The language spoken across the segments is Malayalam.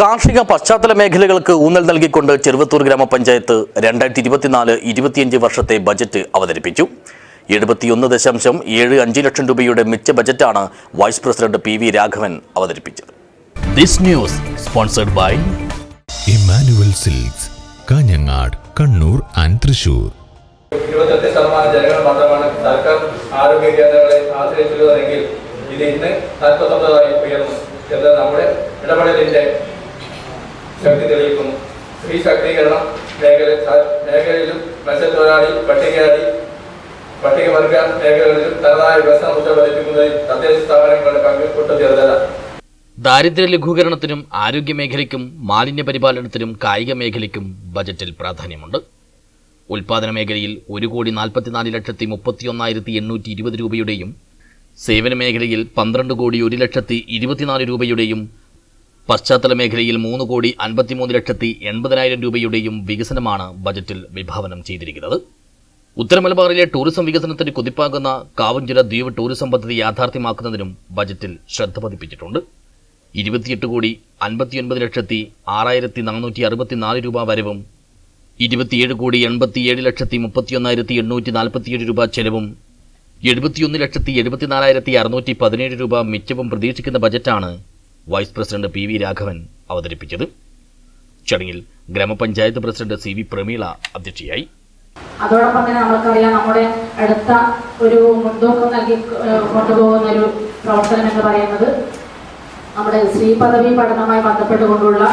കാർഷിക പശ്ചാത്തല മേഖലകൾക്ക് ഊന്നൽ നൽകിക്കൊണ്ട് ചെറുവത്തൂർ ഗ്രാമപഞ്ചായത്ത് രണ്ടായിരത്തി ഇരുപത്തിനാല് ഇരുപത്തിയഞ്ച് വർഷത്തെ ബജറ്റ് അവതരിപ്പിച്ചു. എഴുപത്തിയൊന്ന് ദശാംശം ഏഴ് അഞ്ച് ലക്ഷം രൂപയുടെ മിച്ച ബജറ്റാണ് vice president P V Raghavan അവതരിപ്പിച്ചത്. This news sponsored by Emmanuel Silks Kanhangad Kannur and Thrissur. ഇരുപത്തെട്ട് ശതമാനം ജനങ്ങൾ മാത്രമാണ് സർക്കാർ ആരോഗ്യ കേന്ദ്രങ്ങളെ ആശ്രയിച്ചിരുന്നതെങ്കിൽ ഇത് ഇന്ന് നാൽപ്പത്തൊമ്പതായി ഉയർന്നു. എന്ന് നമ്മുടെ ഇടപെടലിന്റെ ശക്തി തെളിയിക്കുന്നു. സ്ത്രീ ശാക്തീകരണം മേഖല മേഖലയിലും മത്സ്യത്തൊഴിലാളി പട്ടികജാതി പട്ടികവർഗ മേഖലകളിലും തനതായ വികസന മുദ്ര പതിപ്പിക്കുന്നതിൽ തദ്ദേശ സ്ഥാപനങ്ങളുടെ പങ്ക് ഒട്ടും ദാരിദ്ര്യ ലഘൂകരണത്തിനും ആരോഗ്യ മേഖലയ്ക്കും മാലിന്യ പരിപാലനത്തിനും കായിക മേഖലയ്ക്കും ബജറ്റിൽ പ്രാധാന്യമുണ്ട്. ഉൽപാദന മേഖലയിൽ ഒരു കോടി നാൽപ്പത്തിനാല് ലക്ഷത്തി മുപ്പത്തിയൊന്നായിരത്തി എണ്ണൂറ്റി ഇരുപത് രൂപയുടെയും സേവന മേഖലയിൽ പന്ത്രണ്ട് കോടി ഒരു ലക്ഷത്തി ഇരുപത്തിനാല് രൂപയുടെയും പശ്ചാത്തല മേഖലയിൽ മൂന്ന് കോടി അൻപത്തിമൂന്ന് ലക്ഷത്തി എൺപതിനായിരം രൂപയുടെയും വികസനമാണ് ബജറ്റിൽ വിഭാവനം ചെയ്തിരിക്കുന്നത്. ഉത്തരമലബാറിലെ ടൂറിസം വികസനത്തിന് കുതിപ്പാകുന്ന കാവഞ്ചിറ ദ്വീപ് ടൂറിസം പദ്ധതി യാഥാർത്ഥ്യമാക്കുന്നതിനും ബജറ്റിൽ ശ്രദ്ധ പതിപ്പിച്ചിട്ടുണ്ട്. ഇരുപത്തിയെട്ട് കോടി അൻപത്തിയൊൻപത് ലക്ഷത്തി ആറായിരത്തി നാനൂറ്റി അറുപത്തിനാല് രൂപ വരവും ഇരുപത്തിയേഴ് കോടി എൺപത്തിയേഴ് ലക്ഷത്തി മുപ്പത്തിയൊന്നായിരത്തി എണ്ണൂറ്റി നാൽപ്പത്തിയേഴ് രൂപ ചെലവും എഴുപത്തിയൊന്ന് ലക്ഷത്തി എഴുപത്തിനാലായിരത്തി അറുന്നൂറ്റി പതിനേഴ് രൂപ മിച്ചവും പ്രതീക്ഷിക്കുന്ന ബജറ്റാണ് vice president P V Raghavan അവതരിപ്പിച്ചത്. ചടങ്ങിൽ ഗ്രാമപഞ്ചായത്ത് പ്രസിഡന്റ് സി വി പ്രമീള അധ്യക്ഷയായി. അതോടൊപ്പം തന്നെ നമ്മൾക്കറിയാം നമ്മുടെ അടുത്ത ഒരു മുൻതൂക്കം നൽകി കൊണ്ടുപോകുന്ന ഒരു പ്രവർത്തനം എന്ന് പറയുന്നത് നമ്മുടെ സ്ത്രീ പദവി പഠനമായി ബന്ധപ്പെട്ടുകൊണ്ടുള്ള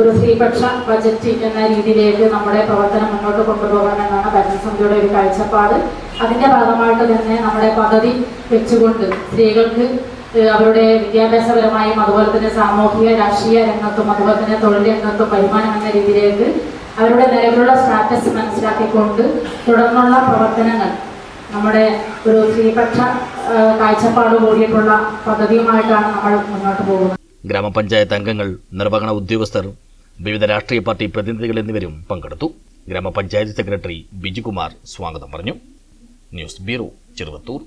ഒരു സ്ത്രീപക്ഷ ബജറ്റ് എന്ന രീതിയിലേക്ക് നമ്മുടെ പ്രവർത്തനം മുന്നോട്ട് കൊണ്ടുപോകണമെന്നാണ് ഭരണസമിതിയുടെ ഒരു കാഴ്ചപ്പാട്. അതിന്റെ ഭാഗമായിട്ട് തന്നെ നമ്മുടെ പദ്ധതി വെച്ചുകൊണ്ട് സ്ത്രീകൾക്ക് അവരുടെ വിദ്യാഭ്യാസപരമായും അതുപോലെ തന്നെ സാമൂഹിക രാഷ്ട്രീയ രംഗത്തും അതുപോലെ തന്നെ തൊഴിൽ രംഗത്തും വരുമാനം എന്ന രീതിയിലേക്ക് അവരുടെ നിലവിലുള്ള സ്റ്റാറ്റസ് മനസ്സിലാക്കിക്കൊണ്ട് തുടർന്നുള്ള പ്രവർത്തനങ്ങൾ നമ്മുടെ ഒരു സ്ത്രീപക്ഷ കാഴ്ചപ്പാട് കൂടിയിട്ടുള്ള പദ്ധതിയുമായിട്ടാണ് നമ്മൾ മുന്നോട്ട് പോകുന്നത്. ഗ്രാമപഞ്ചായത്ത് അംഗങ്ങൾ നിർവഹണ ഉദ്യോഗസ്ഥർ വിവിധ രാഷ്ട്രീയ പാർട്ടി പ്രതിനിധികൾ എന്നിവരും പങ്കെടുത്തു. ഗ്രാമപഞ്ചായത്ത് സെക്രട്ടറി ബിജുകുമാർ സ്വാഗതം പറഞ്ഞു. News bureau Cheruvathur.